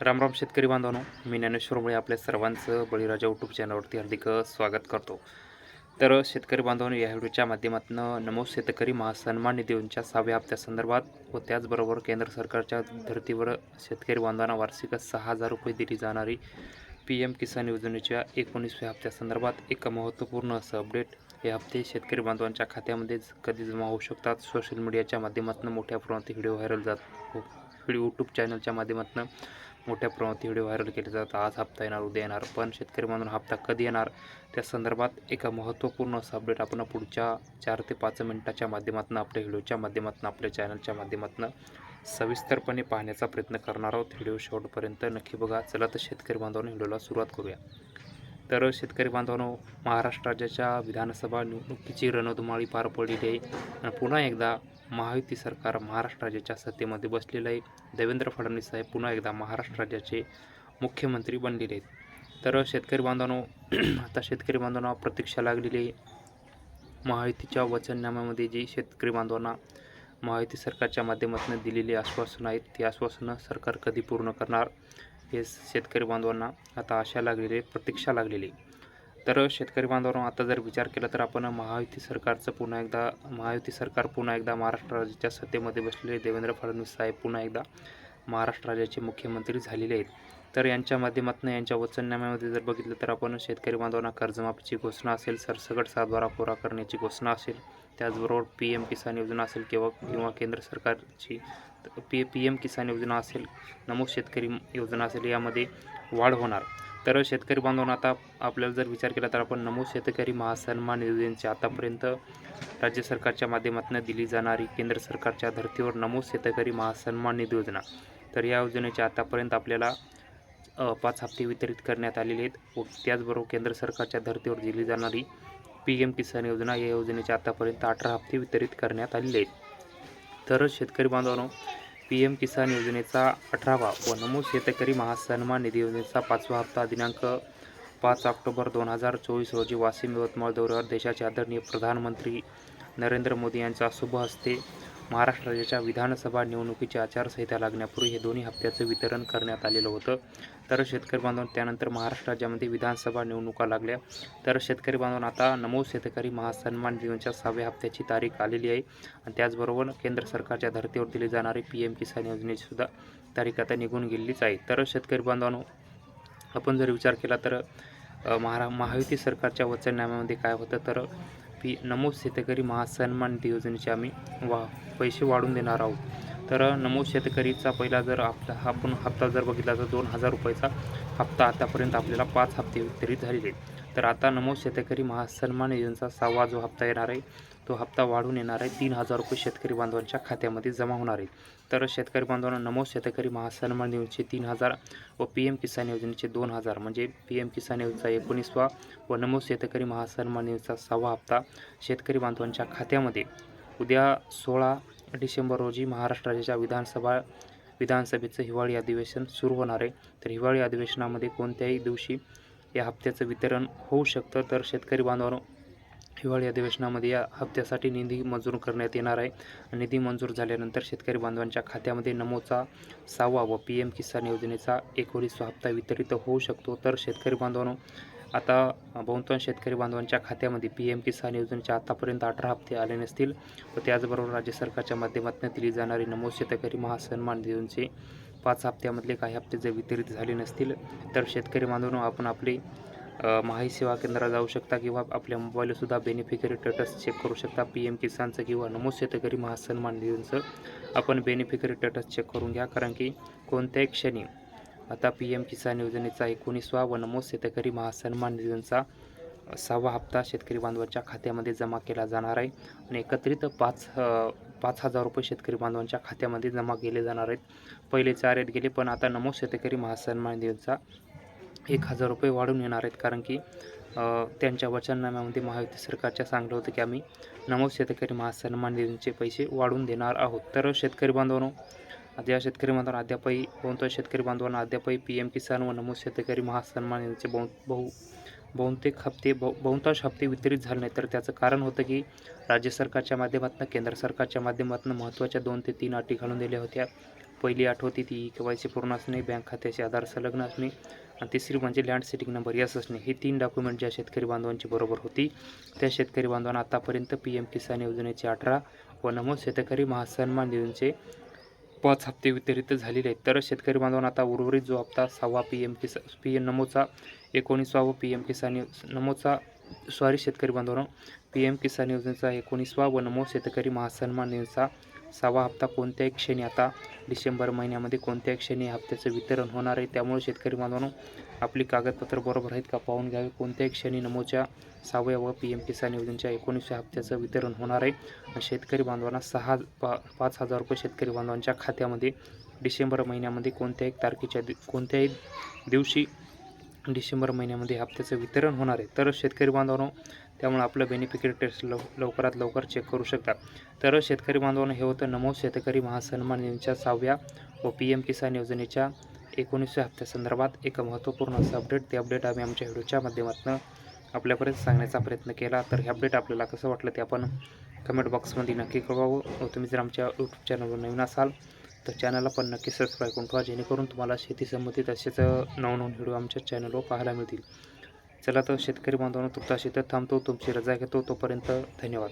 रामराम शेतकरी बांधवांनो मी ज्ञानेश्वरमुळे आपल्या सर्वांचं बळीराजा यूट्यूब चॅनलवरती हार्दिक स्वागत करतो. तर शेतकरी बांधवांनो या व्हिडिओच्या माध्यमातून नमो शेतकरी महासन्मान निधी योजनेच्या सहाव्या हप्त्यासंदर्भात व त्याचबरोबर केंद्र सरकारच्या धर्तीवर शेतकरी बांधवांना वार्षिक सहा हजार रुपये दिली जाणारी पी एम किसान योजनेच्या एकोणीसव्या हप्त्यासंदर्भात एक महत्त्वपूर्ण असं अपडेट हे हप्ते शेतकरी बांधवांच्या खात्यामध्ये कधी जमा होऊ शकतात? सोशल मीडियाच्या माध्यमातून मोठ्या प्रमाणात व्हिडिओ व्हायरल जात हो- व्हिडिओ यूट्यूब चॅनलच्या माध्यमातून मोठ्या प्रमाणात व्हिडिओ व्हायरल केले जातात. आज हप्ता येणार उद्या येणार पण शेतकरी म्हणून हप्ता कधी येणार? त्या संदर्भात एका महत्त्वपूर्ण असं अपडेट आपण पुढच्या चार ते पाच मिनिटाच्या माध्यमातून आपल्या व्हिडिओच्या माध्यमातून आपल्या चॅनलच्या माध्यमातून सविस्तरपणे पाहण्याचा प्रयत्न करणार आहोत. व्हिडिओ शेवटपर्यंत नक्की बघा. चला तर शेतकरी बांधवांनी व्हिडिओला सुरुवात करूया. तर शेतकरी बांधवांनो महाराष्ट्र राज्याच्या विधानसभा निवडणुकीची रणधुमाळी पार पडलेली आहे. आणि पुन्हा एकदा महायुती सरकार महाराष्ट्र राज्याच्या सत्तेमध्ये बसलेलं आहे. देवेंद्र फडणवीस साहेब पुन्हा एकदा महाराष्ट्र राज्याचे मुख्यमंत्री बनलेले आहेत. तर शेतकरी बांधवांनो आता शेतकरी बांधवांना प्रतीक्षा लागलेली आहे. महायुतीच्या वचननाम्यामध्ये जी शेतकरी बांधवांना महायुती सरकारच्या माध्यमातून दिलेली आश्वासनं आहेत ती आश्वासनं सरकार कधी पूर्ण करणार? हे शेतकरी बांधवांना आता आशा लागलेली आहे प्रतीक्षा लागलेली आहे. तर शेतकरी बांधवांनो आता जर विचार केला तर आपण महायुती सरकारचं पुन्हा एकदा महायुती सरकार पुन्हा एकदा महाराष्ट्र राज्याच्या सत्तेमध्ये बसलेले देवेंद्र फडणवीस साहेब पुन्हा एकदा महाराष्ट्र राज्याचे मुख्यमंत्री झालेले आहेत. तर यांच्या माध्यमातून यांच्या वचननाम्यामध्ये जर बघितलं तर आपण शेतकरी बांधवांना कर्जमाफीची घोषणा असेल सरसकट सातबारा पुरा करण्याची घोषणा असेल त्याचबरोबर पी एम किसान योजना असेल किंवा किंवा केंद्र सरकारची पी पी एम किसान योजना असेल नमो शेतकरी योजना असेल यामध्ये वाढ होणार. तर शेतकरी बांधवांना आता आपल्याला जर विचार केला तर आपण नमो शेतकरी महासन्मान योजनेची आतापर्यंत राज्य सरकारच्या माध्यमातून दिली जाणारी केंद्र सरकारच्या धर्तीवर नमो शेतकरी महासन्मान निधी योजना. तर या योजनेच्या आतापर्यंत आपल्याला पाच हप्ते वितरित करण्यात आलेले आहेत. व त्याचबरोबर केंद्र सरकारच्या धर्तीवर दिली जाणारी पी एम किसान योजना या योजनेच्या आतापर्यंत अठरा हप्ते वितरित करण्यात आलेले आहेत. तर शेतकरी बांधवांनो पी एम किसान योजनेचा अठरावा व नमो शेतकरी महासन्मान निधी योजनेचा पाचवा हप्ता दिनांक पाच ऑक्टोबर दोन हजार चोवीस रोजी वाशिम यवतमाळ दौऱ्यावर देशाचे आदरणीय प्रधानमंत्री नरेंद्र मोदी यांच्या शुभ हस्ते महाराष्ट्र राज्याच्या विधानसभा निवडणुकीची आचारसंहिता लागण्यापूर्वी हे दोन्ही हप्त्याचं वितरण करण्यात आलेलं होतं. तर शेतकरी बांधवांनो त्यानंतर महाराष्ट्र राज्यामध्ये विधानसभा निवडणुका लागल्या. तर शेतकरी बांधवांनो आता नमो शेतकरी महासन्मान योजनेच्या सहाव्या हप्त्याची तारीख आलेली आहे. आणि त्याचबरोबर केंद्र सरकारच्या धर्तीवर दिली जाणारी पी एम किसान योजनेची सुद्धा तारीख आता निघून गेलेलीच आहे. तर शेतकरी बांधवांनो आपण जर विचार केला तर महारा महायुती सरकारच्या वचननाम्यामध्ये काय होतं? तर पी नमो शेतकरी महासन्मान योजनेचे आम्ही वा पैसे वाढवून देणार आहोत. तर नमो शेतकरीचा पहिला जर आपला आपण हप्ता जर बघितला तर दोन हजार रुपयाचा हप्ता आतापर्यंत आपल्याला पाच हप्ते वितरित झालेले आहेत. तर आता नमो शेतकरी महासन्मान योजनेचा सहावा जो हप्ता येणार आहे तो हप्ता वाढून येणार आहे. तीन हजार रुपये शेतकरी बांधवांच्या खात्यामध्ये जमा होणार आहे. तर शेतकरी बांधवांना नमो शेतकरी महासन्मान योजनेचे तीन हजार व पी एम किसान योजनेचे दोन हजार म्हणजे पी एम किसान योजनेचा एकोणीसवा व नमो शेतकरी महासन्मान योजनेचा सहावा हप्ता शेतकरी बांधवांच्या खात्यामध्ये. उद्या सोळा डिसेंबर रोजी महाराष्ट्र राज्याच्या विधानसभा विधानसभेचं हिवाळी अधिवेशन सुरू होणार आहे. तर हिवाळी अधिवेशनामध्ये कोणत्याही दिवशी या हप्त्याचं वितरण होऊ शकतं. तर शेतकरी बांधवांनो हिवाळी अधिवेशनामध्ये या हप्त्यासाठी निधी मंजूर करण्यात येणार आहे. निधी मंजूर झाल्यानंतर शेतकरी बांधवांच्या खात्यामध्ये नमोचा सहावा व पी एम किसान योजनेचा एकोणीसवा हप्ता वितरित होऊ शकतो. तर शेतकरी बांधवांनो आता बहुतांश शेतकरी बांधवांच्या खात्यामध्ये पी एम किसान योजनेचे आतापर्यंत अठरा हप्ते आले नसतील. व त्याचबरोबर राज्य सरकारच्या माध्यमातून दिली जाणारी नमो शेतकरी महासन्मान योजनेचे पाच हप्त्यामधले काही हप्ते जर वितरित झाले नसतील तर शेतकरी बांधवांनो आपण आपले माही सेवा केंद्रात जाऊ शकता किंवा आपल्या मोबाईलसुद्धा बेनिफिकरी स्टेटस चेक करू शकता. पी एम किसानचं किंवा नमो शेतकरी महासन्मान निधींचं आपण बेनिफिकरी स्टेटस चेक करून घ्या. कारण की कोणत्याही क्षणी आता पी एम किसान योजनेचा एकोणीसवा व नमो शेतकरी महासन्मान निधींचा सहावा हप्ता शेतकरी बांधवांच्या खात्यामध्ये जमा केला जाणार आहे. आणि एकत्रित पाच पाच हजार रुपये शेतकरी बांधवांच्या खात्यामध्ये जमा केले जाणार आहेत. पहिले चार आहेत गेले पण आता नमो शेतकरी महासन्मान निधींचा एक हजार रुपये वाढून येणार आहेत. कारण की त्यांच्या वचननाम्यामध्ये महायुती सरकारच्या सांगलं होतं की आम्ही नमो शेतकरी महासन्मान निधीचे पैसे वाढवून देणार आहोत. तर शेतकरी बांधवांनो आता या शेतकरी बांधवांना अद्यापही बहुतांश शेतकरी बांधवांना अद्यापही पी एम किसान व नमो शेतकरी महासन्मान निधीचे बहु बहु बहुतेक हप्ते बहु बहुतांश हप्ते वितरित झाले नाहीत. तर त्याचं कारण होतं की राज्य सरकारच्या माध्यमातून केंद्र सरकारच्या माध्यमातून महत्त्वाच्या दोन ते तीन अटी घालून दिल्या होत्या. पहिली आठ होती ती के वाय सी पूर्ण असणे बँक खात्याचे आधार संलग्न असणे आणि तिसरी म्हणजे लँड सेटिंग नंबर यस असणे. हे तीन डॉक्युमेंट ज्या शेतकरी बांधवांची बरोबर होती. त्या शेतकरी बांधवांना आतापर्यंत पी एम किसान योजनेचे अठरा व नमो शेतकरी महासन्मान निधीचे पाच हप्ते वितरित झालेले आहेत. तर शेतकरी बांधवांना आता उर्वरित जो हप्ता सहावा P M Kisan P M नमोचा एकोणीसवा व पी एम किसान नमोचा सॉरी शेतकरी बांधवांनो पी एम किसान योजनेचा एकोणीसवा व नमो शेतकरी महासन्मान निधीचा सहावा हप्ता कोणत्याही क्षणी आता डिसेंबर महिन्यामध्ये कोणत्याही क्षणी हप्त्याचं वितरण होणार आहे. त्यामुळे शेतकरी बांधवांनो आपली कागदपत्र बरोबर आहेत का पाहून घ्यावे. कोणत्याही क्षणी नमोच्या सहाव्या व पी एम किसान योजनेच्या एकोणीसशे हप्त्याचं वितरण होणार आहे. आणि शेतकरी बांधवांना सहा पा पाच हजार रुपये शेतकरी बांधवांच्या खात्यामध्ये डिसेंबर महिन्यामध्ये कोणत्याही तारखेच्या दि कोणत्याही दिवशी डिसेंबर महिन्यामध्ये हप्त्याचं वितरण होणार आहे. तर शेतकरी बांधवांनो त्यामुळे आपलं बेनिफिकेट टेस्ट लव लवकरात लवकर चेक करू शकता तर शेतकरी बांधवांनो हे होतं नमो शेतकरी महासन्मान यांच्या सहाव्या व पी एम किसान योजनेच्या एकोणीसव्या हप्त्यासंदर्भात एक महत्त्वपूर्ण असं अपडेट. ते अपडेट आम्ही आमच्या व्हिडिओच्या माध्यमातून आपल्यापर्यंत सांगण्याचा प्रयत्न केला. तर हे अपडेट आपल्याला कसं वाटलं ते आपण कमेंट बॉक्समध्ये नक्की कळवावं. व तुम्ही जर आमच्या यूट्यूब चॅनलवर नवीन असाल तर चॅनलला पण नक्की सबस्क्राईब करून ठेवा जेणेकरून तुम्हाला शेती संबंधित असेच नवनवीन व्हिडिओ आमच्या चॅनलवर पाहायला मिळतील. चला तर शेतकरी बांधवांना तुर्ताशी तर थांबतो तुमची रजा घेतो. तोपर्यंत धन्यवाद.